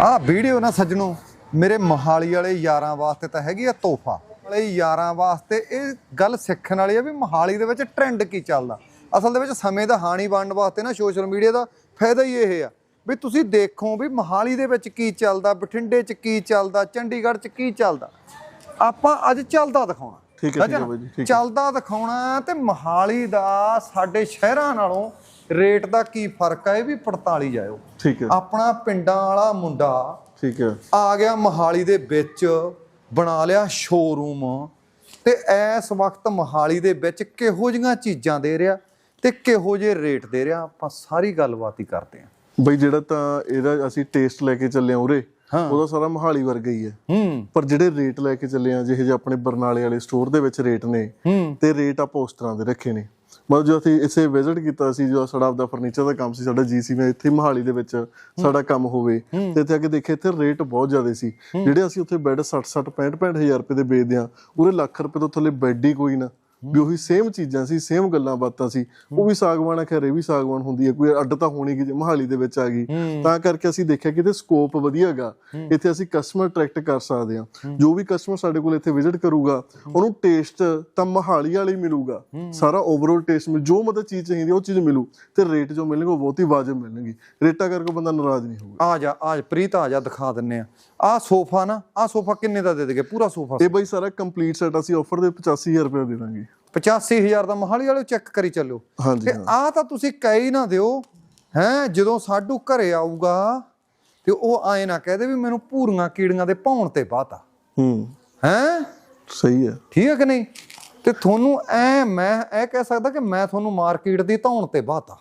ਆਹ ਵੀਡੀਓ ਨਾ ਸੱਜਣੋ ਮੇਰੇ ਮੋਹਾਲੀ ਵਾਲੇ ਯਾਰਾਂ ਵਾਸਤੇ ਤਾਂ ਹੈਗੀ ਆ ਤੋਹਫਾ ਵਾਲੇ ਯਾਰਾਂ ਵਾਸਤੇ ਇਹ ਗੱਲ ਸਿੱਖਣ ਵਾਲੀ ਆ ਵੀ ਮੋਹਾਲੀ ਦੇ ਵਿੱਚ ਟ੍ਰੈਂਡ ਕੀ ਚੱਲਦਾ ਅਸਲ ਦੇ ਵਿੱਚ ਸਮੇਂ ਦਾ ਹਾਨੀ ਬਣਨ ਵਾਸਤੇ ਨਾ ਸੋਸ਼ਲ ਮੀਡੀਆ ਦਾ ਫਾਇਦਾ ਹੀ ਇਹ ਆ ਵੀ ਤੁਸੀਂ ਦੇਖੋ ਵੀ ਮੋਹਾਲੀ ਦੇ ਵਿੱਚ ਕੀ ਚੱਲਦਾ ਬਠਿੰਡੇ 'ਚ ਕੀ ਚੱਲਦਾ ਚੰਡੀਗੜ੍ਹ 'ਚ ਕੀ ਚੱਲਦਾ ਆਪਾਂ ਅੱਜ ਚੱਲਦਾ ਦਿਖਾਉਣਾ ਠੀਕ ਹੈ, ਠੀਕ ਹੈ ਨਾ? ਬਾਈ ਜੀ। ਚੱਲਦਾ ਦਿਖਾਉਣਾ ਤੇ ਮੋਹਾਲੀ ਦਾ ਸਾਡੇ ਸ਼ਹਿਰਾਂ ਨਾਲੋਂ ਰੇਟ ਦਾ ਕੀ ਫ਼ਰਕ ਹੈ ਇਹ ਵੀ ਪੜਤਾਲੀ ਜਾਇਓ। ਠੀਕ ਹੈ। ਆਪਣਾ ਪਿੰਡਾਂ ਵਾਲਾ ਮੁੰਡਾ ਠੀਕ ਹੈ। ਆ ਗਿਆ ਮੋਹਾਲੀ ਦੇ ਵਿੱਚ ਬਣਾ ਲਿਆ ਸ਼ੋਰੂਮ ਤੇ ਇਸ ਵਕਤ ਮੋਹਾਲੀ ਦੇ ਵਿੱਚ ਕਿਹੋ ਜਿਹੀਆਂ ਚੀਜ਼ਾਂ ਦੇ ਰਿਹਾ ਤੇ ਕਿਹੋ ਜਿਹੇ ਰੇਟ ਦੇ ਰਿਹਾ? ਆਪਾਂ ਸਾਰੀ ਗੱਲਬਾਤ ਹੀ ਕਰਦੇ ਹਾਂ। ਬਈ ਜਿਹੜਾ ਤਾਂ ਇਹਦਾ ਅਸੀਂ ਟੇਸਟ ਲੈ ਕੇ ਚੱਲੇ ਆ ਉਰੇ। ਉਹਦਾ ਸਾਰਾ ਮਹਾਲੀ ਵਰਗਾ ਹੀ ਹੈ। ਪਰ ਜਿਹੜੇ ਰੇਟ ਲੈ ਕੇ ਚੱਲੇ ਆ ਜਿਹੇ ਜਿਹੇ ਆਪਣੇ ਬਰਨਾਲੇ ਵਾਲੇ ਸਟੋਰ ਦੇ ਵਿੱਚ ਰੇਟ ਨੇ ਤੇ ਰੇਟ ਆਪਾਂ ਉਸ ਤਰ੍ਹਾਂ ਦੇ ਰੱਖੇ ਨੇ। ਮਤਲਬ ਜੋ ਅਸੀਂ ਇਸੇ ਵਿਜ਼ਿਟ ਕੀਤਾ ਸੀ ਜੋ ਸਾਡਾ ਆਪਦਾ ਫਰਨੀਚਰ ਦਾ ਕੰਮ ਸੀ ਸਾਡਾ ਜੀਸੀ ਮੈਂ ਇੱਥੇ ਮਹਾਲੀ ਦੇ ਵਿੱਚ ਸਾਡਾ ਕੰਮ ਹੋਵੇ ਤੇ ਇੱਥੇ ਕੇ ਦੇਖੇ ਇੱਥੇ ਰੇਟ ਬਹੁਤ ਜ਼ਿਆਦਾ ਸੀ। ਜਿਹੜੇ ਅਸੀਂ ਉੱਥੇ ਬੈੱਡ 60 60 65 65 ਹਜ਼ਾਰ ਰੁਪਏ ਦੇ ਵੇਚਦੇ ਆ ਉਰੇ ਲੱਖ ਰੁਪਏ ਤੋਂ ਥੱਲੇ ਬੈੱਡ ਹੀ ਕੋਈ ਨਾ। ਵੀ ਉਹੀ ਸੇਮ ਚੀਜ਼ਾਂ ਸੀ ਸੇਮ ਗੱਲਾਂ ਬਾਤਾਂ ਸੀ। ਉਹ ਵੀ ਸਾਗਵਾਨ ਆ ਖੈਰ ਇਹ ਵੀ ਸਾਗਵਾਨ ਹੁੰਦੀ ਹੈ। ਕੋਈ ਅੱਡ ਤਾਂ ਹੋਣੀ ਕਿ ਮਹਾਲੀ ਦੇ ਵਿੱਚ ਆ ਗਈ। ਤਾਂ ਕਰਕੇ ਅਸੀਂ ਦੇਖਿਆ ਕਿ ਇਹਦੇ ਸਕੋਪ ਵਧੀਆ ਹੈਗਾ। ਇੱਥੇ ਅਸੀਂ ਕਸਟਮਰ ਅਟਰੈਕਟ ਕਰ ਸਕਦੇ ਹਾਂ। ਜੋ ਵੀ ਕਸਟਮਰ ਸਾਡੇ ਕੋਲ ਇੱਥੇ ਵਿਜ਼ਿਟ ਕਰੂਗਾ ਉਹਨੂੰ ਟੇਸਟ ਤਾਂ ਮਹਾਲੀ ਵਾਲੀ ਮਿਲੂਗਾ। ਸਾਰਾ ਓਵਰਆਲ ਟੇਸਟ ਮਿਲ ਜੋ ਮਤਲਬ ਚੀਜ਼ ਚਾਹੀਦੀ ਉਹ ਚੀਜ਼ ਮਿਲੂ। ਤੇ ਰੇਟ ਜੋ ਮਿਲਣਗੇ ਉਹ ਬਹੁਤ ਹੀ ਵਾਜਬ ਮਿਲਣਗੇ। ਰੇਟਾਂ ਕਰਕੇ ਬੰਦਾ ਨਾਰਾਜ਼ ਨਹੀਂ ਹੋਊਗਾ। ਆ ਜਾ ਆ ਪ੍ਰੀਤ ਆ ਜਾ ਦਿਖਾ ਦਿੰਨੇ ਆ ਆ ਸੋਫਾ ਨਾ ਆ ਸੋਫਾ ਕਿੰਨੇ ਦਾ ਦੇ ਦੇਗੇ? ਪੂਰਾ ਸੋਫਾ। ਇਹ ਬਈ ਸਾਰਾ ਕੰਪਲੀਟ ਸੈਟ ਅਸੀਂ ਆਫਰ ਦੇ 85000 ਰੁਪਏ ਦੇ ਦਾਂਗੇ। 85000 ਦਾ ਮੋਹਾਲੀ ਵਾਲੇ ਚੈੱਕ ਕਰੀ ਚੱਲਿਓ ਤੇ ਆ ਤਾਂ ਤੁਸੀਂ ਕਹਿ ਨਾ ਦਿਓ ਹੈ ਜਦੋਂ ਸਾਡੂ ਘਰੇ ਆਊਗਾ ਤੇ ਉਹ ਆਏ ਨਾ ਕਹਦੇ ਵੀ ਮੈਨੂੰ ਭੂਰੀਆਂ ਕੀੜੀਆਂ ਦੇ ਭੌਣ ਤੇ ਬਾਤਾ ਹੂੰ। ਹੈ? ਸਹੀ ਹੈ। ਠੀਕ ਹੈ ਕਿ ਨਹੀਂ? ਤੇ ਤੁਹਾਨੂੰ ਐ ਮੈਂ ਇਹ ਕਹਿ ਸਕਦਾ ਕਿ ਮੈਂ ਤੁਹਾਨੂੰ ਮਾਰਕੀਟ ਦੀ ਧੌਣ ਤੇ ਬਾਤਾ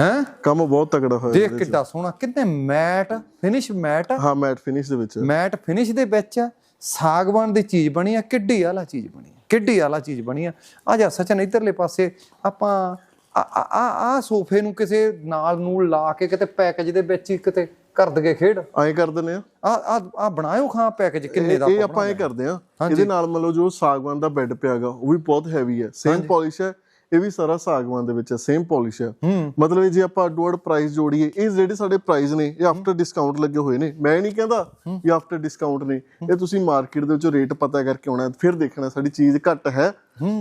ਹੈ? ਕੰਮ ਬਹੁਤ ਤਕੜਾ ਹੋਇਆ ਦੇਖ ਕਿੱਡਾ ਸੋਹਣਾ ਕਿੰਨੇ ਮੈਟ ਫਿਨਿਸ਼ ਮੈਟ ਹਾਂ ਮੈਟ ਫਿਨਿਸ਼ ਦੇ ਵਿੱਚ। ਮੈਟ ਫਿਨਿਸ਼ ਦੇ ਵਿੱਚ ਸਾਗਵਾਨ ਦੀ ਚੀਜ਼ ਬਣੀ ਆ ਕਿੱਡੀ ਵਾਲਾ ਚੀਜ਼ ਬਣੀ ਆ ਕਿੱਡੀ ਵਾਲਾ ਚੀਜ਼ ਬਣੀ ਆ। ਆ ਜਾ ਸਚਨ ਇਧਰਲੇ ਪਾਸੇ ਆਪਾਂ ਆ ਆ- ਆ ਸੋਫੇ ਨੂੰ ਕਿਸੇ ਨਾਲ ਨੂੰ ਲਾ ਕੇ ਕਿਤੇ ਪੈਕੇਜ ਦੇ ਵਿੱਚ ਹੀ ਕਿਤੇ ਕਰ ਦਗੇ ਖੇਡ। ਐਂ ਕਰ ਦਿੰਦੇ ਆ। ਆ ਆ ਆ ਬਣਾਇਓ ਖਾਂ ਪੈਕੇਜ ਕਿੰਨੇ ਦਾ ਇਹ ਆਪਾਂ ਇਹ ਕਰਦੇ ਆ। ਇਹਦੇ ਨਾਲ ਮਤਲਬ ਜੋ ਸਾਗਵਾਨ ਦਾ ਬੈੱਡ ਪਿਆਗਾ ਉਹ ਵੀ ਬਹੁਤ ਹੈਵੀ ਹੈ ਸੇਮ ਪਾਲਿਸ਼ ਹੈ ਇਹ ਵੀ ਸਾਰਾ ਸਾਗਵਾਨ ਦੇ ਵਿੱਚ ਹੈ ਸੇਮ ਪਾਲਿਸ਼ ਹੈ। ਮਤਲਬ ਜੇ ਆਪਾਂ ਅੱਡੋ ਅੱਡ ਪ੍ਰਾਈਸ ਜੋੜੀਏ ਇਹ ਜਿਹੜੇ ਸਾਡੇ ਪ੍ਰਾਈਸ ਨੇ ਇਹ ਆਫਟਰ ਡਿਸਕਾਊਂਟ ਲੱਗੇ ਹੋਏ ਨੇ। ਮੈਂ ਨਹੀਂ ਕਹਿੰਦਾ ਵੀ ਆਫਟਰ ਡਿਸਕਾਊਂਟ ਨੇ। ਇਹ ਤੁਸੀਂ ਮਾਰਕੀਟ ਦੇ ਵਿੱਚੋਂ ਰੇਟ ਪਤਾ ਕਰਕੇ ਆਉਣਾ ਫਿਰ ਦੇਖਣਾ ਸਾਡੀ ਚੀਜ਼ ਘੱਟ ਹੈ।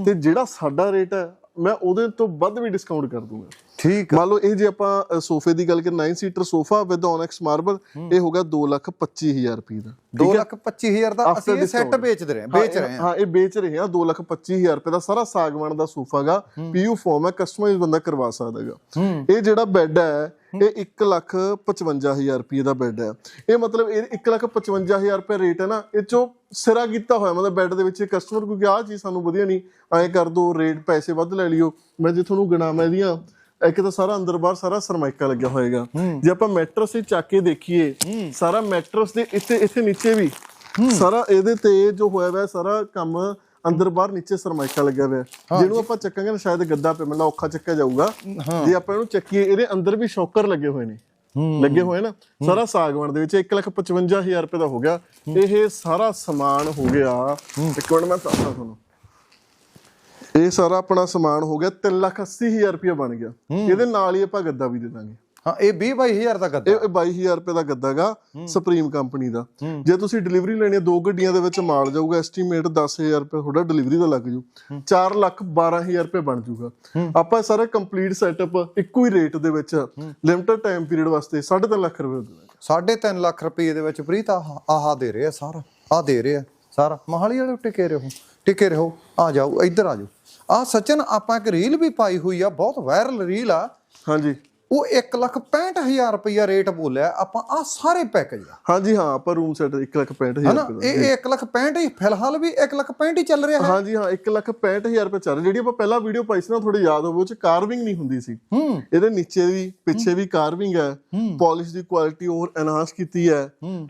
ਤੇ ਜਿਹੜਾ ਸਾਡਾ ਰੇਟ ਹੈ ਮੈਂ ਉਹਦੇ ਤੋਂ ਵੱਧ ਵੀ ਡਿਸਕਾਊਂਟ ਕਰ ਦੂੰਗਾ। ਠੀਕ ਮੰਨ ਲਓ ਇਹ ਜੇ ਆਪਾਂ ਸੋਫੇ ਦੀ ਗੱਲ ਕਰੀਏ 9 seater sofa with onyx marble ਇਹ ਹੋਗਾ 225000 ਰੁਪਏ ਦਾ। 2 ਲੱਖ 25000 ਦਾ ਅਸੀਂ ਇਹ ਸੈੱਟ ਵੇਚਦੇ ਰਹੇ ਵੇਚ ਰਹੇ ਹਾਂ। ਹਾਂ ਇਹ ਵੇਚ ਰਹੇ ਹਾਂ 225000 ਰੁਪਏ ਦਾ ਸਾਰਾ ਸਾਗਵਾਨ ਦਾ ਸੋਫਾਗਾ ਪੀਯੂ ਫਾਰਮ ਹੈ ਕਸਟਮਾਈਜ਼ ਬੰਦਾ ਕਰਵਾ ਸਕਦਾਗਾ ਇਹ ਜਿਹੜਾ ਬੈੱਡ ਹੈ ਇਹ 155000 ਰੁਪਏ ਦਾ ਬੈੱਡ ਹੈ। ਇਹ ਮਤਲਬ ਇਹ 155000 ਰੁਪਏ ਰੇਟ ਹੈ ਨਾ ਇਹ ਚੋਂ ਸਿਰਾ ਕੀਤਾ ਹੋਇਆ ਮਤਲਬ ਬੈੱਡ ਦੇ ਵਿੱਚ ਕਸਟਮਰ ਕਿਉਂਕਿ ਆਹ ਚੀਜ਼ ਸਾਨੂੰ ਵਧੀਆ ਨਹੀਂ ਐਂ ਕਰ ਦੋ ਰੇਟ ਪੈਸੇ ਵੱਧ ਲੈ ਲਿਓ। ਮੈਂ ਜੇ ਤੁਹਾਨੂੰ ਗਿਣਾਵਾਂ ਇਹਦੀਆਂ ਇੱਕ ਤਾਂ ਸਾਰਾ ਅੰਦਰ ਬਾਹਰ ਸਾਰਾ ਸਰਮਾਈਕਾ ਲੱਗਿਆ ਹੋਏਗਾ। ਜੇ ਆਪਾਂ ਮੈਟਰਸ ਤੇ ਚੱਕ ਕੇ ਦੇਖੀਏ ਸਾਰਾ ਮੈਟਰਸ ਦੇ ਇੱਥੇ ਇੱਥੇ ਨੀਚੇ ਵੀ ਸਾਰਾ ਇਹਦੇ ਤੇ ਜੋ ਹੋਇਆ ਹੋਇਆ ਸਾਰਾ ਕੰਮ ਅੰਦਰ ਬਾਹਰ ਨੀਚੇ ਸਰਮਾਈਕਾ ਲੱਗਿਆ ਹੋਇਆ। ਜਿਹਨੂੰ ਆਪਾਂ ਚੱਕਾਂਗੇ ਨਾ ਸ਼ਾਇਦ ਗੱਦਾ ਪੇ ਮਤਲਬ ਔਖਾ ਚੱਕਿਆ ਜਾਊਗਾ। ਜੇ ਆਪਾਂ ਇਹਨੂੰ ਚੱਕੀਏ ਇਹਦੇ ਅੰਦਰ ਵੀ ਸ਼ੌਕਰ ਲੱਗੇ ਹੋਏ ਨੇ। ਲੱਗੇ ਹੋਏ ਨਾ। ਸਾਰਾ ਸਾਗਵਾਨ ਦੇ ਵਿੱਚ 155000 ਰੁਪਏ ਦਾ ਹੋ ਗਿਆ। ਇਹ ਸਾਰਾ ਸਮਾਨ ਹੋ ਗਿਆ। ਇੱਕ ਮਿੰਟ ਮੈਂ ਦੱਸਦਾ ਤੁਹਾਨੂੰ। ਇਹ ਸਾਰਾ ਆਪਣਾ ਸਮਾਨ ਹੋ ਗਿਆ 380000 ਰੁਪਏ ਬਣ ਗਿਆ। ਇਹਦੇ ਨਾਲ ਹੀ ਆਪਾਂ ਗੱਦਾ ਵੀ ਦੇ ਦਾਂਗੇ। ਹਾਂ ਇਹ 20 22000 ਦਾ ਗੱਦਾ। ਇਹ 22000 ਰੁਪਏ ਦਾ ਗੱਦਾਗਾ ਸੁਪਰੀਮ ਕੰਪਨੀ ਦਾ। ਜੇ ਤੁਸੀਂ ਡਿਲੀਵਰੀ ਲੈਣੀ ਹੈ ਦੋ ਗੱਡੀਆਂ ਦੇ ਵਿੱਚ ਮਾਲ ਜਾਊਗਾ ਐਸਟੀਮੇਟ 10000 ਰੁਪਏ ਤੁਹਾਡਾ ਡਿਲੀਵਰੀ ਦਾ ਲੱਗ ਜੂ। 4 ਲੱਖ 12000 ਰੁਪਏ ਬਣ ਜੂਗਾ। ਆਪਾਂ ਸਾਰਾ ਕੰਪਲੀਟ ਸੈਟਅਪ ਇੱਕੋ ਹੀ ਰੇਟ ਦੇ ਵਿੱਚ ਲਿਮਟਿਡ ਟਾਈਮ ਪੀਰੀਅਡ ਵਾਸਤੇ 3.5 ਲੱਖ ਰੁਪਏ ਦੇ ਦਾਂਗੇ। 3.5 ਲੱਖ ਰੁਪਏ ਦੇ ਵਿੱਚ ਪ੍ਰੀਤ ਆਹ ਆਹ ਦੇ ਰਹੇ ਆ ਸਾਰਾ। ਆ ਦੇ ਰਹੇ ਆ ਸਾਰਾ। ਮਹਾਲੀ ਵਾਲੇ ਟਿਕੇ ਰਹੋ ਟਿਕੇ ਰਹੋ ਆ ਜਾਓ ਇੱਧਰ ਆ ਜਾਓ। ਆ ਸਚਨ ਆਪਾਂ ਇੱਕ ਰੀਲ ਵੀ ਪਾਈ ਹੋਈ ਆ ਬਹੁਤ ਵਾਇਰਲ ਰੀਲ ਆ। ਹਾਂਜੀ। ਉਹ 1 ਲੱਖ 65000 ਰੁਪਇਆ ਰੇਟ ਬੋਲਿਆ ਆਪਾਂ ਆ ਸਾਰੇ ਪੈਕੇਜ ਦਾ। ਹਾਂਜੀ ਹਾਂ ਆਪਾਂ ਰੂਮ ਸੈਟ 1 ਲੱਖ 65000 ਹਨਾ? ਰੁਪਏ ਦਾ। ਇਹ 1 ਲੱਖ 65 ਹੀ ਫਿਲਹਾਲ ਵੀ 1 ਲੱਖ 65 ਹੀ ਚੱਲ ਰਿਹਾ ਹੈ। ਹਾਂਜੀ ਹਾਂ 1 ਲੱਖ 65000 ਰੁਪਏ ਚੱਲ ਜਿਹੜੀ ਆਪਾਂ ਪਹਿਲਾਂ ਵੀਡੀਓ ਪਾਈ ਸੀ ਨਾ ਥੋੜੀ ਯਾਦ ਹੋਵੇ ਉਹ ਚ ਕਾਰਵਿੰਗ ਨਹੀਂ ਹੁੰਦੀ ਸੀ। ਇਹਦੇ ਨੀਚੇ ਵੀ ਪਿੱਛੇ ਵੀ ਕਾਰਵਿੰਗ ਹੈ। ਪਾਲਿਸ਼ ਦੀ ਕੁਆਲਿਟੀ ਹੋਰ ਐਨਹਾਂਸ ਕੀਤੀ ਹੈ।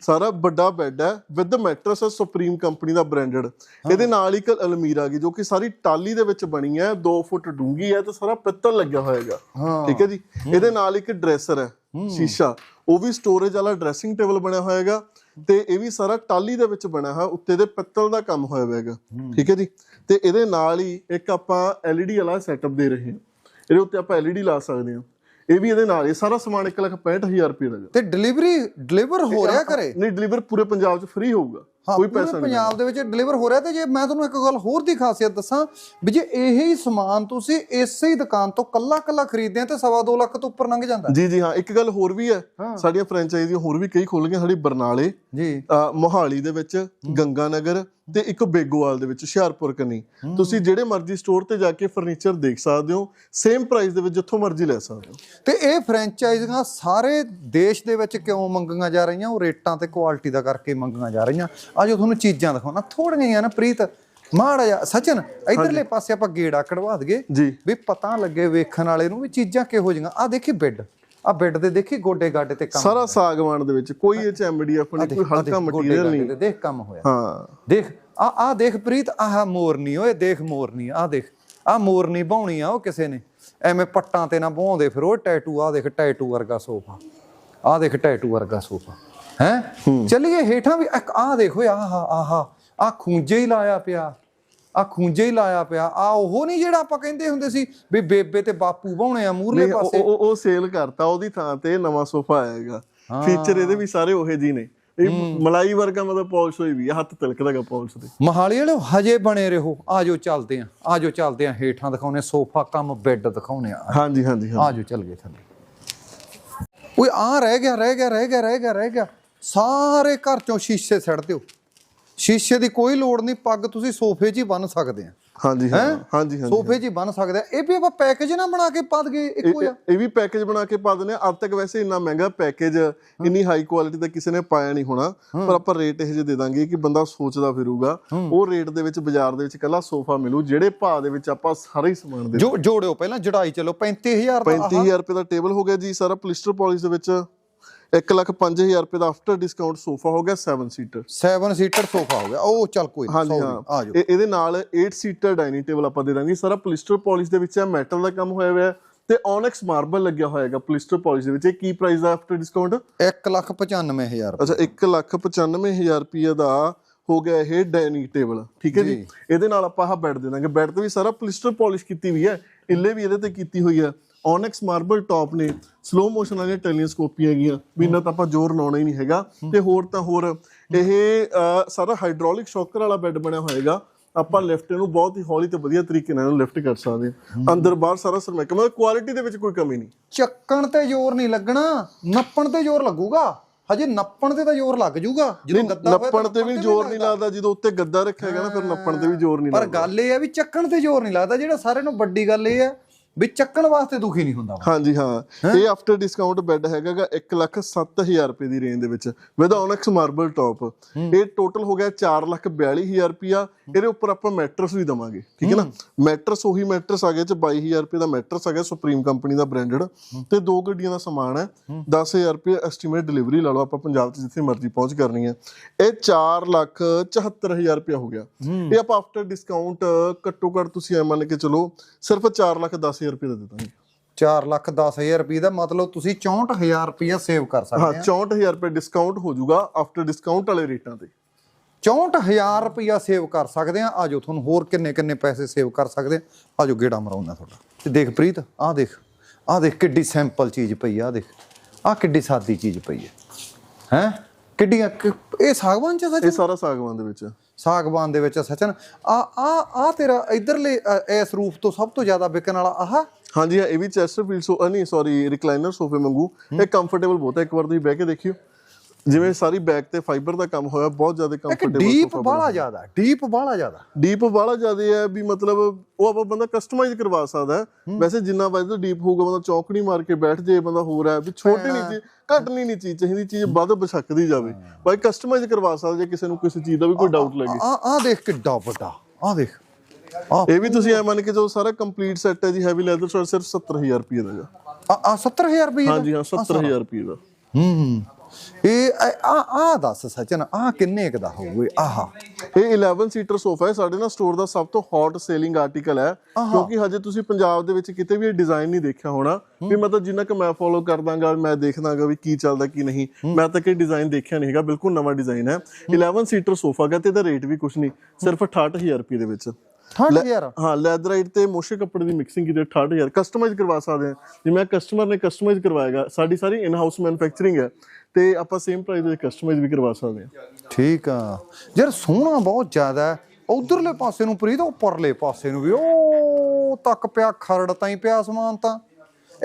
ਸਾਰਾ ਵੱਡਾ ਬੈੱਡ ਹੈ ਵਿਦ ਮੈਟਰਸ ਹੈ ਸੁਪਰੀਮ ਕੰਪਨੀ ਦਾ ਬ੍ਰਾਂਡਡ ਇਹਦੇ ਨਾਲ ਹੀ ਇੱਕ ਅਲਮੀਰਾ ਗਈ ਜੋ ਕਿ ਸਾਰੀ ਟਾਲੀ ਦੇ ਵਿੱਚ ਬਣੀ ਹੈ 2 ਫੁੱਟ ਡੂੰਗੀ ਹੈ ਤੇ ਸਾਰਾ ਪਿੱਤਲ ਲੱਗਿਆ ਹੋਏਗਾ ਹਾਂ। ਠੀਕ ਹੈ ਜੀ? ਇਹਦੇ ਨਾਲ ਇੱਕ ਡਰੈਸਰ ਹੈ ਸ਼ੀਸ਼ਾ। ਉਹ ਵੀ ਸਟੋਰੇਜ ਵਾਲਾ ਡਰੈਸਿੰਗ ਟੇਬਲ ਬਣਿਆ ਹੋਏਗਾ ਤੇ ਇਹ ਵੀ ਸਾਰਾ ਟਾਲੀ ਦੇ ਵਿੱਚ ਬਣਿਆ ਹੋਇਆ ਉੱਤੇ ਦੇ ਪਿੱਤਲ ਦਾ ਕੰਮ ਹੋਇਆ ਹੋਏਗਾ ਠੀਕ ਹੈ ਜੀ? ਤੇ ਇਹਦੇ ਨਾਲ ਹੀ ਇੱਕ ਆਪਾਂ LED ਵਾਲਾ ਸੈਟਅਪ ਦੇ ਰਹੇ ਹਾਂ। ਇਹਦੇ ਉੱਤੇ ਆਪਾਂ LED ਲਾ ਸਕਦੇ ਹਾਂ। ਇਹ ਵੀ ਇਹਦੇ ਨਾਲ ਇਹ ਸਾਰਾ ਸਮਾਨ 165000 ਰੁਪਏ ਦਾ ਤੇ ਡਿਲੀਵਰੀ ਡਿਲੀਵਰ ਹੋ ਰਿਹਾ ਘਰੇ? ਨਹੀਂ ਡਿਲੀਵਰ ਪੂਰੇ ਪੰਜਾਬ 'ਚ ਫ੍ਰੀ ਹੋਊਗਾ। ਕੋਈ ਪੈਸਾ ਨਹੀਂ ਪੰਜਾਬ ਦੇ ਵਿੱਚ ਡਿਲੀਵਰ ਹੋ ਰਿਹਾ ਤੇ ਜੇ ਮੈਂ ਤੁਹਾਨੂੰ ਇੱਕ ਗੱਲ ਹੋਰ ਦੀ ਖਾਸੀਅਤ ਦੱਸਾਂ ਵੀ ਜੇ ਇਹੀ ਸਮਾਨ ਤੁਸੀਂ ਇਸੇ ਹੀ ਦੁਕਾਨ ਤੋਂ ਕੱਲਾ ਕੱਲਾ ਖਰੀਦਦੇ ਆ ਤੇ ਸਵਾ ਦੋ ਲੱਖ ਤੋਂ ਉੱਪਰ ਲੰਘ ਜਾਂਦਾ। ਜੀ ਜੀ ਹਾਂ ਇੱਕ ਗੱਲ ਹੋਰ ਵੀ ਹੈ। ਸਾਡੀਆਂ ਫਰੈਂਚਾਈਜ਼ੀਆਂ ਹੋਰ ਵੀ ਕਈ ਖੁੱਲ ਗਈਆਂ ਸਾਡੀ ਬਰਨਾਲੇ ਜੀ। ਮੋਹਾਲੀ ਦੇ ਵਿੱਚ ਗੰਗਾਨਗਰ ਤੇ ਇੱਕ ਬੇਗੋਵਾਲ ਦੇ ਵਿੱਚ ਹੁਸ਼ਿਆਰਪੁਰ ਕਨੀ। ਤੁਸੀਂ ਜਿਹੜੇ ਮਰਜ਼ੀ ਸਟੋਰ ਤੇ ਜਾ ਕੇ ਫਰਨੀਚਰ ਦੇਖ ਸਕਦੇ ਹੋ ਸੇਮ ਪ੍ਰਾਈਸ ਦੇ ਵਿੱਚ ਜਿੱਥੋਂ ਮਰਜ਼ੀ ਲੈ ਸਕਦੇ ਹੋ। ਤੇ ਇਹ ਫਰੈਂਚਾਈਜ਼ੀਆਂ ਸਾਰੇ ਦੇਸ਼ ਦੇ ਵਿੱਚ ਕਿਉਂ ਮੰਗੀਆਂ ਜਾ ਰਹੀਆਂ? ਉਹ ਰੇਟਾਂ ਤੇ ਕੁਆਲਿਟੀ ਦਾ ਕਰਕੇ ਮੰਗੀਆਂ ਜਾ ਰਹੀਆਂ। ਆਜੋ ਤੁਹਾਨੂੰ ਚੀਜ਼ਾਂ ਦਿਖਾਉਣਾ। ਥੋੜੀਆਂ ਹੀ ਆ ਨਾ ਪ੍ਰੀਤ ਮਾੜਾ ਜਿਹਾ ਸਚਨ ਇਧਰਲੇ ਪਾਸੇ ਆਪਾਂ ਗੇੜਾ ਕਢਵਾ ਦਈਏ ਵੀ ਪਤਾ ਲੱਗੇ ਵੇਖਣ ਵਾਲੇ ਨੂੰ ਵੀ ਚੀਜ਼ਾਂ ਕਿਹੋ ਜਿਹੀਆਂ। ਆ ਦੇਖੀ ਬੈੱਡ ਆ ਬੈੱਡ ਦੇ ਦੇਖੀ ਗੋਡੇ ਗਾਡੇ ਤੇ ਕੰਮ ਸਾਰਾ ਸਾਗਵਾਨ ਦੇ ਵਿੱਚ ਕੋਈ ਇਹ ਚ ਐਮਡੀਐਫ ਨਹੀਂ ਕੋਈ ਆਹ ਹਲਕਾ ਮਟੀਰੀਅਲ ਨਹੀਂ। ਦੇਖ ਕੰਮ ਹੋਇਆ। ਹਾਂ। ਦੇਖ ਆ ਆ ਦੇਖ ਪ੍ਰੀਤ ਆਹ ਮੋਰਨੀ ਓਏ ਦੇਖ ਮੋਰਨੀ ਆ ਦੇਖ ਆ ਮੋਰਨੀ ਬਾਉਣੀ ਆ ਉਹ ਕਿਸੇ ਨੇ। ਐਵੇਂ ਪੱਟਾਂ ਤੇ ਨਾ ਬਾਉਂਦੇ ਫਿਰ ਉਹ ਟੈਟੂ ਆ ਦੇਖ ਟੈਟੂ ਵਰਗਾ ਸੋਫਾ। ਆ ਦੇਖ ਟੈਟੂ ਵਰਗਾ ਸੋਫਾ ਹੈ? ਚੱਲੀਏ ਹੇਠਾਂ ਵੀ ਇੱਕ ਆ ਦੇਖੋ ਆਹਾ ਆਹਾ ਆ ਖੂੰਜੇ ਹੀ ਲਾਇਆ ਪਿਆ। ਆ ਖੂੰਜੇ ਹੀ ਲਾਇਆ ਪਿਆ। ਆ ਉਹ ਨਹੀਂ ਜਿਹੜਾ ਆਪਾਂ ਕਹਿੰਦੇ ਹੁੰਦੇ ਸੀ ਵੀ ਬੇਬੇ ਤੇ ਬਾਪੂ ਬਾਉਣੇ ਆ ਮੂਰਲੇ ਪਾਸੇ। ਉਹ ਉਹ ਸੇਲ ਕਰਤਾ ਉਹਦੀ ਥਾਂ ਤੇ ਨਵਾਂ ਸੋਫਾ ਆਏਗਾ। ਫੀਚਰ ਇਹਦੇ ਵੀ ਸਾਰੇ ਉਹੇ ਜੀ ਨੇ। ਇਹ ਮਲਾਈ ਵਰਗਾ ਮਤਲਬ ਪਾਲਿਸ਼ ਹੋਈ ਵੀ ਹੱਥ ਤਿਲਕਦਾਗਾ ਪਾਲਿਸ਼ ਦੇ। ਮਹਾਲੀ ਵਾਲੇ ਹਜੇ ਬਣੇ ਰਹੋ। ਆਜੋ ਚੱਲਦੇ ਆ ਆਜੋ ਚੱਲਦੇ ਆ ਹੇਠਾਂ ਦਿਖਾਉਣੇ ਸੋਫਾ ਕੰਮ ਬੈੱਡ ਦਿਖਾਉਣੇ ਆ। ਹਾਂਜੀ ਹਾਂਜੀ ਆਜੋ ਚੱਲ ਗਏ ਥੱਲੇ। ਓਏ ਆ ਰਹਿ ਗਿਆ ਰਹਿ ਗਿਆ ਰਹਿ ਗਿਆ ਰਹਿ ਗਿਆ ਰਹਿ ਗਿਆ। ਸਾਰੇ ਘਰ ਚੋਂ ਸ਼ੀਸ਼ੇ ਸੜ ਦਿਓ। ਸ਼ੀਸ਼ੇ ਦੀ ਕੋਈ ਲੋੜ ਨਹੀਂ ਪੱਗ ਤੁਸੀਂ ਸੋਫੇ 'ਚ ਹੀ ਬੰਨ ਸਕਦੇ ਆ। ਹਾਂਜੀ ਹਾਂ ਹਾਂਜੀ ਹਾਂਜੀ ਸੋਫੇ 'ਚ ਹੀ ਬੰਨ ਸਕਦੇ ਆ। ਇਹ ਵੀ ਆਪਾਂ ਪੈਕੇਜ ਨਾ ਬਣਾ ਕੇ ਪਾ ਦਈਏ ਇੱਕੋ ਜਿਹਾ। ਇਹ ਵੀ ਪੈਕੇਜ ਬਣਾ ਕੇ ਪਾ ਦਿੰਦੇ ਆ। ਅੱਜ ਤੱਕ ਵੈਸੇ ਇੰਨਾ ਮਹਿੰਗਾ ਪੈਕੇਜ ਇੰਨੀ ਹਾਈ ਕੁਆਲਿਟੀ ਦਾ ਕਿਸੇ ਨੇ ਪਾਇਆ ਨਹੀਂ ਹੋਣਾ। ਪਰ ਆਪਾਂ ਰੇਟ ਇਹ ਜਿਹੇ ਦੇ ਦਾਂਗੇ ਕਿ ਬੰਦਾ ਸੋਚਦਾ ਫਿਰੂਗਾ। ਉਹ ਰੇਟ ਦੇ ਵਿੱਚ ਬਾਜ਼ਾਰ ਦੇ ਵਿੱਚ ਕੱਲਾ ਸੋਫਾ ਮਿਲੂ ਜਿਹੜੇ ਭਾਅ ਦੇ ਵਿੱਚ ਆਪਾਂ ਸਾਰਾ ਹੀ ਸਮਾਨ ਦੇ ਜੋ ਜੋੜਿਓ ਪਹਿਲਾਂ ਜੜਾਈ ਚਲੋ। 35000 ਦਾ 35000 ਰੁਪਏ ਦਾ ਟੇਬਲ ਹੋ ਗਿਆ ਜੀ ਸਾਰਾ ਪਲਿਸਟਰ ਪਾਲਿਸ਼ ਦੇ ਵਿੱਚ। 1 ਲੱਖ 5000 ਰੁਪਏ ਦਾ ਆਫਟਰ ਡਿਸਕਾਊਂਟ ਸੋਫਾ ਹੋ ਗਿਆ 7 ਸੀਟਰ 7 ਸੀਟਰ ਸੋਫਾ ਹੋ ਗਿਆ। ਉਹ ਚੱਲ ਕੋਈ ਨਹੀਂ ਹਾਂਜੀ sorry, ਹਾਂ। ਆਜੋ ਇਹ- ਇਹਦੇ ਨਾਲ 8 ਸੀਟਰ ਡਾਈਨਿੰਗ ਟੇਬਲ ਆਪਾਂ ਦੇ ਦਾਂਗੇ। ਸਾਰਾ ਪਲਿਸਟਰ ਪਾਲਿਸ਼ ਦੇ ਵਿੱਚ ਹੈ ਮੈਟਲ ਦਾ ਕੰਮ ਹੋਇਆ ਹੋਇਆ ਹੈ ਤੇ ਓਨੈਕਸ ਮਾਰਬਲ ਲੱਗਿਆ ਹੋਏਗਾ ਪਲਿਸਟਰ ਪਾਲਿਸ਼ ਦੇ ਵਿੱਚ। ਇਹ ਕੀ ਪ੍ਰਾਈਸ ਦਾ ਆਫਟਰ ਡਿਸਕਾਊਂਟ 1 ਲੱਖ 95000 ਅੱਛਾ 1 ਲੱਖ 95000 ਰੁਪਏ ਦਾ ਹੋ ਗਿਆ ਇਹ ਡਾਈਨਿੰਗ ਟੇਬਲ ਠੀਕ ਹੈ ਜੀ? ਇਹਦੇ ਨਾਲ ਆਪਾਂ ਆਹ ਬੈੱਡ ਦੇ ਦਾਂਗੇ। ਬੈੱਡ ਤੇ ਵੀ ਸਾਰਾ ਪਲਿਸਟਰ ਪਾਲਿਸ਼ ਕੀਤੀ ਹੋਈ ਹੈ। ਇੱਲੇ ਵੀ ਇਹਦੇ ਤੇ ਕੀਤੀ ਹੋਈ ਹੈ। ਓਨੈਕਸ ਮਾਰਬਲ ਟਾਪ ਨੇ ਸਲੋ ਮੋਸ਼ਨ ਵਾਲੀਆਂ ਟੈਲੀਸਕੋਪੀ ਹੈਗੀਆਂ ਵੀ ਇਹਨਾਂ ਤਾਂ ਆਪਾਂ ਜ਼ੋਰ ਲਾਉਣਾ ਹੀ ਨਹੀਂ ਹੈਗਾ। ਤੇ ਹੋਰ ਤਾਂ ਹੋਰ ਇਹ ਸਾਰਾ ਹਾਈਡ੍ਰੋਲਿਕ ਸ਼ੌਕਰ ਵਾਲਾ ਬੈੱਡ ਬਣਿਆ ਹੋਏਗਾ। ਆਪਾਂ ਲਿਫਟ ਨੂੰ ਬਹੁਤ ਹੀ ਹੌਲੀ ਤੇ ਵਧੀਆ ਤਰੀਕੇ ਨਾਲ ਲਿਫਟ ਕਰ ਸਕਦੇ ਹਾਂ। ਅੰਦਰ ਬਾਹਰ ਸਾਰਾ ਸਰਮੈਕ ਮਤਲਬ ਕੁਆਲਿਟੀ ਦੇ ਵਿੱਚ ਕੋਈ ਕਮੀ ਨਹੀਂ। ਚੱਕਣ ਤੇ ਜ਼ੋਰ ਨਹੀਂ ਲੱਗਣਾ ਨੱਪਣ ਤੇ ਜ਼ੋਰ ਲੱਗੂਗਾ। ਹਜੇ ਨੱਪਣ ਤੇ ਤਾਂ ਜ਼ੋਰ ਲੱਗ ਜੂਗਾ ਜਦੋਂ ਗੱਦਾ ਹੋਇਆ ਨੱਪਣ ਤਾਂ ਵੀ ਜ਼ੋਰ ਨਹੀਂ ਲੱਗਦਾ। ਜਦੋਂ ਉੱਤੇ ਗੱਦਾ ਰੱਖਿਆ ਗਿਆ ਨਾ ਫਿਰ ਨੱਪਣ ਤੇ ਵੀ ਜ਼ੋਰ ਨਹੀਂ ਪਰ ਲੱਗਦਾ। ਗੱਲ ਇਹ ਆ ਵੀ ਚੱਕਣ ਤੇ ਜ਼ੋਰ ਨਹੀਂ ਲੱਗਦਾ ਜਿਹੜਾ ਸਾਰਿਆਂ ਨੂੰ ਵੱਡੀ ਗੱਲ ਇਹ ਆ ਵੀ ਚੱਕਣ ਵਾਸਤੇ ਦੁਖੀ ਨਹੀਂ ਹੁੰਦਾ ਹਾਂਜੀ ਹਾਂ। ਇਹ ਆਫਟਰ ਡਿਸਕਾਊਂਟ ਬੈੱਡ ਹੈਗਾਗਾ 1 ਲੱਖ 7000 ਰੁਪਏ ਦੀ ਰੇਂਜ ਦੇ ਵਿੱਚ। ਵਿਦ ਓਨੈਕਸ ਮਾਰਬਲ ਟਾਪ ਇਹ ਟੋਟਲ ਹੋ ਗਿਆ 4 ਲੱਖ 42000 ਰੁਪਿਆ ਇਹਦੇ ਉੱਪਰ ਆਪਾਂ ਮੈਟਰਸ ਵੀ ਦਵਾਂਗੇ ਠੀਕ ਹੈ ਨਾ? ਮੈਟਰਸ ਉਹੀ ਮੈਟਰਸ ਆ ਗਿਆ ਚ 22000 ਰੁਪਏ ਦਾ ਮੈਟਰਸ ਆ ਗਿਆ ਸੁਪਰੀਮ ਕੰਪਨੀ ਦਾ ਬ੍ਰਾਂਡਡ ਤੇ ਦੋ ਗੱਡੀਆਂ ਦਾ ਸਮਾਨ ਹੈ 10000 ਰੁਪਏ ਐਸਟੀਮੇਟ ਡਿਲੀਵਰੀ ਲਾ ਲਓ ਆਪਾਂ ਪੰਜਾਬ 'ਚ ਜਿੱਥੇ ਮਰਜ਼ੀ ਪਹੁੰਚ ਕਰਨੀ ਹੈ। ਇਹ 4 ਲੱਖ 74000 ਰੁਪਏ ਹੋ ਗਿਆ। ਇਹ ਆਪਾਂ ਆਫਟਰ ਡਿਸਕਾਊਂਟ ਘੱਟੋ ਘੱਟ ਤੁਸੀਂ ਐ ਮੰਨ ਕੇ ਚਲੋ ਸਿਰਫ 4 ਲੱਖ 10000 ਰੁਪਏ ਦਾ ਦੇ ਦਾਂਗੇ। 4 ਲੱਖ 10000 ਰੁਪਏ ਦਾ ਮਤਲਬ ਤੁਸੀਂ 64000 ਰੁਪਏ ਸੇਵ ਕਰ ਸਕਦੇ ਹਾਂ 64000 ਰੁਪਏ ਡਿਸਕਾਊਂਟ ਹੋ ਜਾਊਗਾ ਆਫਟਰ ਡਿਸਕਾਊਂਟ ਵਾਲੇ ਰੇਟਾਂ ਤੇ। 64000 ਰੁਪਇਆ ਸੇਵ ਕਰ ਸਕਦੇ ਆ। ਆਜੋ ਤੁਹਾਨੂੰ ਹੋਰ ਕਿੰਨੇ ਕਿੰਨੇ ਪੈਸੇ ਸੇਵ ਕਰ ਸਕਦੇ ਆ। ਆਜੋ ਗੇੜਾ ਮਰਾਉਂਦਾ ਤੁਹਾਡਾ। ਤੇ ਦੇਖ ਪ੍ਰੀਤ ਆਹ ਦੇਖ ਆਹ ਦੇਖ ਕਿੱਡੀ ਸਿੰਪਲ ਚੀਜ਼ ਪਈ ਆ ਆਹ ਦੇਖ ਆਹ ਕਿੱਡੀ ਸਾਦੀ ਚੀਜ਼ ਪਈ ਹੈ ਹੈ? ਕਿੱਡੀਆਂ ਕਿ- ਇਹ ਸਾਗਵਾਨ ਚ ਸੱਚ? ਇਹ ਸਾਰਾ ਸਾਗਵਾਨ ਦੇ ਵਿੱਚ ਸਾਗਵਾਨ ਦੇ ਵਿੱਚ ਸਚਨ। ਆ ਆ ਆ ਤੇਰਾ ਇਧਰਲੇ ਇਸ ਰੂਫ ਤੋਂ ਸਭ ਤੋਂ ਜ਼ਿਆਦਾ ਵਿਕਣ ਵਾਲਾ ਆਹ? ਹਾਂਜੀ ਹਾਂ ਇਹ ਵੀ ਚੈਸਟਰਫੀਲਡ ਸੋ ਨਹੀਂ ਸੌਰੀ ਰਿਕਲਾਈਨਰ ਸੋਫੇ ਮੰਗੂ ਇਹ ਕੰਫਰਟੇਬਲ ਬਹੁਤ ਹੈ ਇੱਕ ਵਾਰ ਤੁਸੀਂ ਬਹਿ ਕੇ ਦੇਖਿਓ। ਜਿਵੇਂ ਸਾਰੀ ਬੈਕ ਤੇ ਫਾਈਬਰ ਦਾ ਕੰਮ ਹੋਇਆ ਬਹੁਤ ਜ਼ਿਆਦਾ ਕੰਫਰਟੇਬਲ ਡੀਪ ਬਾਹਲਾ ਜ਼ਿਆਦਾ ਡੀਪ ਬਾਹਲਾ ਜ਼ਿਆਦਾ। ਡੀਪ ਵਾਲਾ ਜ਼ਿਆਦਾ ਹੈ ਵੀ ਮਤਲਬ ਉਹ ਆਪਾਂ ਬੰਦਾ ਕਸਟਮਾਈਜ਼ ਕਰਵਾ ਸਕਦਾ ਵੈਸੇ ਜਿੰਨਾ ਵਜੇ ਡੀਪ ਹੋਊਗਾ ਬੰਦਾ ਚੌਕੜੀ ਮਾਰ ਕੇ ਬੈਠ ਜੇ ਬੰਦਾ ਹੋਰ ਹੈ ਵੀ ਛੋਟੀ ਨਹੀਂ ਚੀਜ਼ ਘੱਟ ਨਹੀਂ ਚੀਜ਼ ਚਾਹੀਦੀ ਚੀਜ਼ ਵੱਧ ਬਛਕਦੀ ਜਾਵੇ। ਬਾਈ ਕਸਟਮਾਈਜ਼ ਕਰਵਾ ਸਕਦਾ ਜੇ ਕਿਸੇ ਨੂੰ ਕਿਸੇ ਚੀਜ਼ ਦਾ ਵੀ ਕੋਈ ਡਾਊਟ ਲੱਗੇ। ਆ ਆ ਦੇਖ ਕਿੱਡਾ ਵੱਡਾ ਆ ਦੇਖ। ਇਹ ਵੀ ਤੁਸੀਂ ਐ ਮੰਨ ਕੇ ਜੋ ਸਾਰਾ ਕੰਪਲੀਟ ਸੈੱਟ ਹੈ ਜੀ ਹੈਵੀ ਲੈਦਰ ਸਿਰਫ 70000 ਰੁਪਏ ਦਾ ਆ 70000 ਰੁਪਏ ਦਾ? ਹਾਂਜੀ ਹਾਂ 70000 ਰੁਪਏ ਦਾ। ਹੂੰ। ਇਹ ਆ ਆ ਦੱਸ ਸਚਨ ਆ ਕਿੰਨੇ ਕ ਦਾ ਹੋਊ? ਇਹ ਆਹਾ। ਇਹ 11 ਸੀਟਰ ਸੋਫਾ ਹੈ। ਸਾਡੇ ਨਾਲ ਸਟੋਰ ਦਾ ਸਭ ਤੋਂ ਹੌਟ ਸੇਲਿੰਗ ਆਰਟੀਕਲ ਹੈ। ਕਿਉਂਕਿ ਹਜੇ ਤੁਸੀਂ ਪੰਜਾਬ ਦੇ ਵਿੱਚ ਕਿਤੇ ਵੀ ਇਹ ਡਿਜ਼ਾਈਨ ਨਹੀਂ ਦੇਖਿਆ ਹੋਣਾ ਵੀ ਮਤਲਬ ਜਿੰਨਾ ਕਿ ਮੈਂ ਫੋਲੋ ਕਰਦਾਗਾ ਮੈਂ ਦੇਖਦਾਗਾ ਵੀ ਕੀ ਚੱਲਦਾ ਕੀ ਨਹੀਂ। ਮੈਂ ਤਾਂ ਕਿ ਡਿਜ਼ਾਈਨ ਦੇਖਿਆ ਨਹੀਂ ਹੈਗਾ। ਬਿਲਕੁਲ ਨਵਾਂ ਡਿਜ਼ਾਈਨ ਹੈ। 11 ਸੀਟਰ ਸੋਫਾ ਹੈ ਤੇ ਇਹਦਾ ਰੇਟ ਵੀ ਕੁਝ ਨਹੀਂ। ਸਿਰਫ 68000 ਰੁਪਏ ਦੇ ਵਿੱਚ। 68000 ਹਾਂ ਲੈਦਰਾਈਟ ਤੇ ਮੋਸ਼ੇ ਕੱਪੜੇ ਦੀ ਮਿਕਸਿੰਗ ਕੀਤੀ 68000 ਕਸਟਮਾਈਜ਼ ਕਰਵਾ ਸਕਦੇ ਹਾਂ ਜਿਵੇਂ ਕਸਟਮਰ ਨੇ ਕਸਟਮਾਈਜ਼ ਕਰਵਾਏਗਾ ਸਾਡੀ ਸਾਰੀ ਇਨ ਹਾਊਸ ਮੈਨੂਫੈਕਚਰਿੰਗ ਹੈ ਤੇ ਆਪਾਂ ਸੇਮ ਪ੍ਰਾਈਸ ਦੇ ਕਸਟਮਾਈਜ਼ ਵੀ ਕਰਵਾ ਸਕਦੇ ਹਾਂ ਠੀਕ ਆ। ਯਾਰ ਸੋਹਣਾ ਬਹੁਤ ਜ਼ਿਆਦਾ ਹੈ। ਉਧਰਲੇ ਪਾਸੇ ਨੂੰ ਪ੍ਰੀਤ ਉਹ ਪਰਲੇ ਪਾਸੇ ਨੂੰ ਵੀ। ਉਹ ਤੱਕ ਪਿਆ ਖਰੜ ਤਾਈ ਪਿਆ ਸਮਾਨ ਤਾਂ।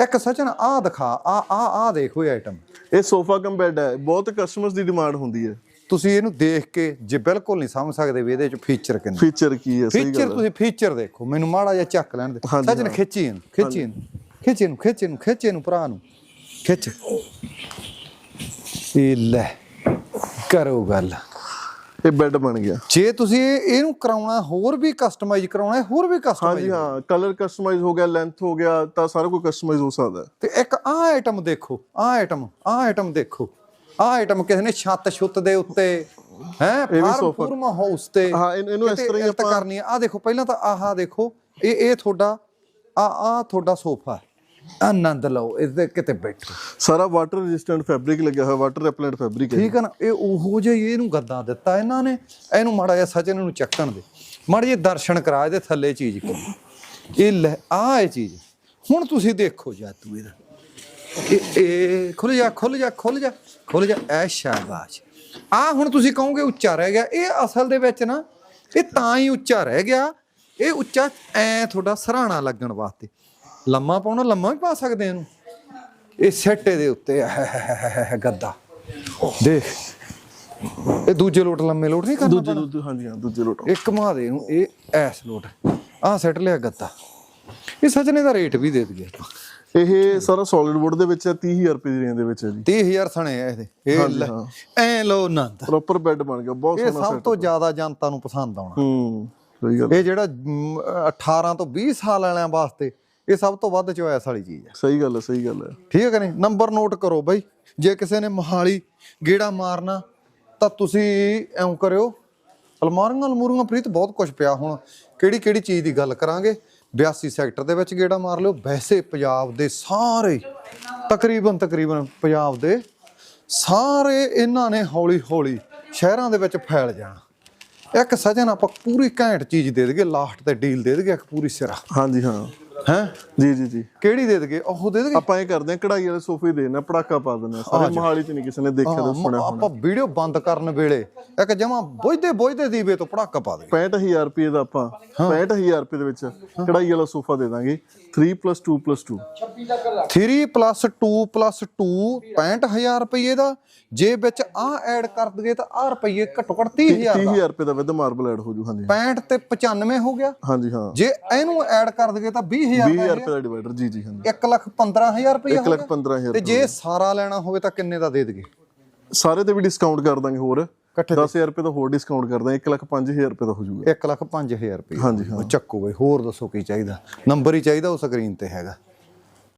ਇੱਕ ਸਚਨ ਆ ਦਿਖਾ ਆ ਆ ਆ ਦੇਖੋ ਇਹ ਆਈਟਮ ਇਹ ਸੋਫਾ ਕਮ ਬੈੱਡ ਹੈ। ਬਹੁਤ ਕਸਟਮਰਸ ਦੀ ਡਿਮਾਂਡ ਹੁੰਦੀ ਹੈ। ਤੁਸੀਂ ਇਹਨੂੰ ਦੇਖ ਕੇ ਜੇ ਬਿਲਕੁਲ ਨਹੀਂ ਸਮਝ ਸਕਦੇ ਵੀ ਇਹਦੇ ਚ ਫੀਚਰ ਕਿੰਨੇ ਫੀਚਰ ਕੀ ਹੈ? ਸਹੀ ਫੀਚਰ ਗੱਲ ਹੈ। ਤੁਸੀਂ ਫੀਚਰ ਦੇਖੋ ਮੈਨੂੰ ਮਾੜਾ ਜਿਹਾ ਚੱਕ ਲੈਣ ਦੇ। ਹਾਂ। ਖਿੱਚੀ ਇਹਨੂੰ ਖਿੱਚੀ ਇਹਨੂੰ ਖਿੱਚੀ ਇਹਨੂੰ ਖਿੱਚੀ ਇਹਨੂੰ ਖਿੱਚੀ ਇਹਨੂੰ ਭਰਾ ਨੂੰ। ਖਿੱਚ। ਇਹ ਲੈ ਕਰੋ ਗੱਲ। ਇਹ ਬੈੱਡ ਬਣ ਗਿਆ। ਜੇ ਤੁਸੀਂ ਇਹ- ਇਹਨੂੰ ਕਰਾਉਣਾ ਹੋਰ ਵੀ ਕਸਟਮਾਈਜ਼ ਕਰਾਉਣਾ ਹੈ ਹੋਰ ਵੀ ਕਸਟਮਾਈਜ਼ ਹਾਂਜੀ ਹਾਂ ਕਲਰ ਕਸਟਮਾਈਜ਼ ਹੋ ਗਿਆ ਲੈਂਥ ਹੋ ਗਿਆ ਤਾਂ ਸਾਰਾ ਕੁਝ ਕਸਟਮਾਈਜ਼ ਹੋ ਸਕਦਾ ਤੇ ਇੱਕ ਆਹ ਆਈਟਮ ਦੇਖੋ ਆਹ ਆਈਟਮ ਆਹ ਆਈਟਮ ਦੇਖੋ। ਆਹ ਆਈਟਮ ਕਿਸੇ ਨੇ ਛੱਤ ਛੁੱਤ ਦੇ ਉੱਤੇ ਹੈ ਫਾਰਮ ਹਾਊਸ ਤੇ ਹਾਂ, ਇਹਨੂੰ- ਇਹਨੂੰ ਇਸ ਤਰ੍ਹਾਂ ਹੀ ਆਪਾਂ- ਕਰਨੀ ਆ। ਆਹ ਦੇਖੋ ਪਹਿਲਾਂ ਤਾਂ ਆਹ ਦੇਖੋ ਇਹ ਇਹ ਤੁਹਾਡਾ ਆ ਆ ਤੁਹਾਡਾ ਸੋਫਾ ਆਨੰਦ ਲਓ ਇਹਦੇ ਕਿਤੇ ਬੈਠੋ। ਸਾਰਾ ਵਾਟਰ ਰੈਜ਼ਿਸਟੈਂਟ ਫੈਬਰਿਕ ਲੱਗਿਆ ਹੋਇਆ ਵਾਟਰ ਰੈਪਲੈਂਟ ਫੈਬਰਿਕ ਹੈ। ਠੀਕ ਹੈ ਨਾ? ਇਹ ਉਹੋ ਜਿਹਾ ਹੀ ਇਹਨੂੰ ਗੱਦਾ ਦਿੱਤਾ ਇਹਨਾਂ ਨੇ। ਇਹਨੂੰ ਮਾੜਾ ਜਿਹਾ ਸਚਨ ਨੂੰ ਚੱਕਣ ਦੇ। ਮਾੜੇ ਜਿਹੇ ਦਰਸ਼ਨ ਕਰਾ ਇਹਦੇ ਥੱਲੇ ਚੀਜ਼ ਕੋ ਇਹ ਲੈ ਆ ਇਹ ਚੀਜ਼। ਹੁਣ ਤੁਸੀਂ ਦੇਖੋ ਜਾਦੂ ਇਹਦਾ। ਇਹ ਇਹ ਖੁੱਲ ਜਾ ਖੁੱਲ ਜਾ ਖੁੱਲ ਜਾ ਖੁੱਲ ਜਾ। ਐ ਸ਼ਾਬਾਸ਼। ਆ ਹੁਣ ਤੁਸੀਂ ਕਹੋਗੇ ਉੱਚਾ ਰਹਿ ਗਿਆ। ਇਹ ਅਸਲ ਦੇ ਵਿੱਚ ਨਾ ਇਹ ਤਾਂ ਹੀ ਉੱਚਾ ਰਹਿ ਗਿਆ। ਇਹ ਉੱਚਾ ਐ ਤੁਹਾਡਾ ਸਰਾਣਾ ਲੱਗਣ ਵਾਸਤੇ। ਲੰਮਾ ਪਾਉਣਾ ਲੰਮਾ ਵੀ ਪਾ ਸਕਦੇ ਇਹਨੂੰ। ਇਹ ਸੈੱਟ ਦੇ ਉੱਤੇ। ਹੈ ਗੱਦਾ। ਦੇਖ। ਇਹ ਦੂਜੇ ਲੋਟ ਲੰਮੇ ਲੋਟ ਨਹੀਂ ਕਰਨਾ ਦੂਜੇ ਦੂਜੇ ਹਾਂਜੀ ਹਾਂ ਦੂਜੇ ਲੋਟ। ਇੱਕ ਘੁਮਾ ਦੇ ਇਹਨੂੰ। ਇਹ ਐਸ ਲੋਟ। ਆਹ ਸੈੱਟ ਲਿਆ ਗੱਦਾ। ਇਹ ਸਜਨੇ ਦਾ ਰੇਟ ਵੀ ਦੇ ਦਈਏ ਇਹ ਸਾਰਾ ਸੋਲਿਡ ਵੁੱਡ ਦੇ ਵਿੱਚ ਹੈ 30000 ਰੁਪਏ ਦੀ ਰੇਂਜ ਦੇ ਵਿੱਚ ਹੈ ਜੀ। 30000 ਸਣੇ ਆ ਇਹਦੇ ਇਹ ਐ ਲੋ ਨੰਦ ਪ੍ਰੋਪਰ ਬੈੱਡ ਬਣ ਗਿਆ ਬਹੁਤ ਇਹ ਸੋਹਣਾ ਸਭ ਤੋਂ ਜ਼ਿਆਦਾ ਜਨਤਾ ਨੂੰ ਪਸੰਦ ਆਉਣਾ। ਹੂੰ ਸਹੀ ਗੱਲ ਇਹ ਜਿਹੜਾ ਮ, 18 ਤੋਂ 20 ਸਾਲ ਵਾਲਿਆਂ ਵਾਸਤੇ ਇਹ ਸਭ ਤੋਂ ਵੱਧ ਚੋਇਸ ਵਾਲੀ ਚੀਜ਼ ਹੈ। ਸਹੀ ਗੱਲ ਹੈ ਸਹੀ ਗੱਲ ਹੈ। ਠੀਕ ਹੈ ਕਿ ਨਹੀਂ? ਨੰਬਰ ਨੋਟ ਕਰੋ ਬਾਈ ਜੇ ਕਿਸੇ ਨੇ ਮੋਹਾਲੀ ਗੇੜਾ ਮਾਰਨਾ ਤਾਂ ਤੁਸੀਂ ਐਂ ਕਰਿਓ। ਅਲਮਾਰੀਆਂ ਅਲਮੂਰੀਆਂ ਪ੍ਰੀਤ ਬਹੁਤ ਕੁਝ ਪਿਆ ਹੁਣ। ਕਿਹੜੀ ਕਿਹੜੀ ਚੀਜ਼ ਦੀ ਗੱਲ ਕਰਾਂਗੇ? 82 ਸੈਕਟਰ ਦੇ ਵਿੱਚ ਗੇੜਾ ਮਾਰ ਲਿਓ। ਵੈਸੇ ਪੰਜਾਬ ਦੇ ਸਾਰੇ, ਤਕਰੀਬਨ ਤਕਰੀਬਨ ਪੰਜਾਬ ਦੇ ਸਾਰੇ ਇਹਨਾਂ ਨੇ ਹੌਲੀ ਹੌਲੀ ਸ਼ਹਿਰਾਂ ਦੇ ਵਿੱਚ ਫੈਲ ਜਾਣਾ। ਇੱਕ ਸਜਨ ਆਪਾਂ ਪੂਰੀ ਘੈਂਟ ਚੀਜ਼ ਦੇ ਦੇਗੇ ਲਾਸਟ ਤੇ ਡੀਲ ਦੇ ਦੇਗੇ ਇੱਕ ਪੂਰੀ ਸਿਰਾ। ਹਾਂਜੀ, ਹਾਂ। ਹੈ? ਜੀ ਜੀ ਜੀ। ਕਿਹੜੀ ਦੇ ਦੇਗੇ? ਉਹ ਦੇ ਦੇਗੇ? ਆਪਾਂ ਇਹ ਕਰਦੇ ਹਾਂ ਕਢਾਈ ਵਾਲੇ ਸੋਫੇ ਦੇਣਾ ਪੜਾਕਾ ਪਾ ਦਿੰਦੇ ਹਾਂ ਸਾਰੇ ਮਹਾਲੀ ਚ ਨਹੀਂ ਕਿਸੇ ਨੇ ਦੇਖਿਆ ਤਾਂ ਸੁਣਿਆ ਆਪਾਂ ਵੀਡੀਓ ਬੰਦ ਕਰਨ ਵੇਲੇ ਇੱਕ ਜਮਾ ਬੁਝਦੇ ਬੁਝਦੇ ਦੀਵੇ ਤੋਂ ਪੜਾਕਾ ਪਾ ਦੇ 65000 ਰੁਪਏ ਦਾ ਆਪਾਂ 65000 ਰੁਪਏ ਦੇ ਵਿੱਚ ਕਢਾਈ ਵਾਲਾ ਸੋਫਾ ਦੇ ਦਾਂਗੇ। 3 2 2 3 ਪਲੱਸ 2 ਪਲੱਸ 2 65000 ਰੁਪਏ ਦਾ। ਜੇ ਵਿੱਚ ਆ ਐਡ ਕਰ ਦਈਏ ਤਾਂ ਆ ਰੁਪਏ ਘੱਟੋ ਘੱਟ 30000 ਦਾ। 30000 ਰੁਪਏ ਦਾ ਵਿਦ ਮਾਰਬਲ ਐਡ ਹੋ ਜੂ ਹਾਂਜੀ। 65 ਤੇ 95 ਹੋ ਗਿਆ। ਹਾਂਜੀ ਹਾਂ। ਜੇ ਇਹਨੂੰ ਐਡ ਕਰ ਦਈਏ ਤਾਂ 20000 20000 ਦਾ ਰੁਪਏ ਦਾ ਡਿਵਾਈਡਰ ਜੀ ਜੀ ਹਾਂਜੀ। 1 ਲੱਖ 15000 ਰੁਪਏ 1 ਲੱਖ 15000 ਤੇ ਜੇ ਸਾਰਾ ਲੈਣਾ ਹੋਵੇ ਤਾਂ ਕਿੰਨੇ ਦਾ ਦੇ ਦਈਏ ਸਾਰੇ ਤੇ ਵੀ ਡਿਸਕਾਊਂਟ ਕਰ ਦਾਂਗੇ ਹੋਰ। ਇਕੱਠੇ 10000 ਰੁਪਏ ਦਾ ਹੋਰ ਡਿਸਕਾਊਂਟ ਕਰ ਦਾਂਗੇ 1 ਲੱਖ 5000 ਰੁਪਏ ਦਾ ਹੋ ਜੂਗਾ 1 ਲੱਖ 5000 ਰੁਪਏ ਹਾਂਜੀ ਹਾਂ। ਚੱਕੋ ਬਈ ਹੋਰ ਦੱਸੋ ਕੀ ਚਾਹੀਦਾ? ਨੰਬਰ ਹੀ ਚਾਹੀਦਾ ਉਹ ਸਕਰੀਨ ਤੇ ਹੈਗਾ।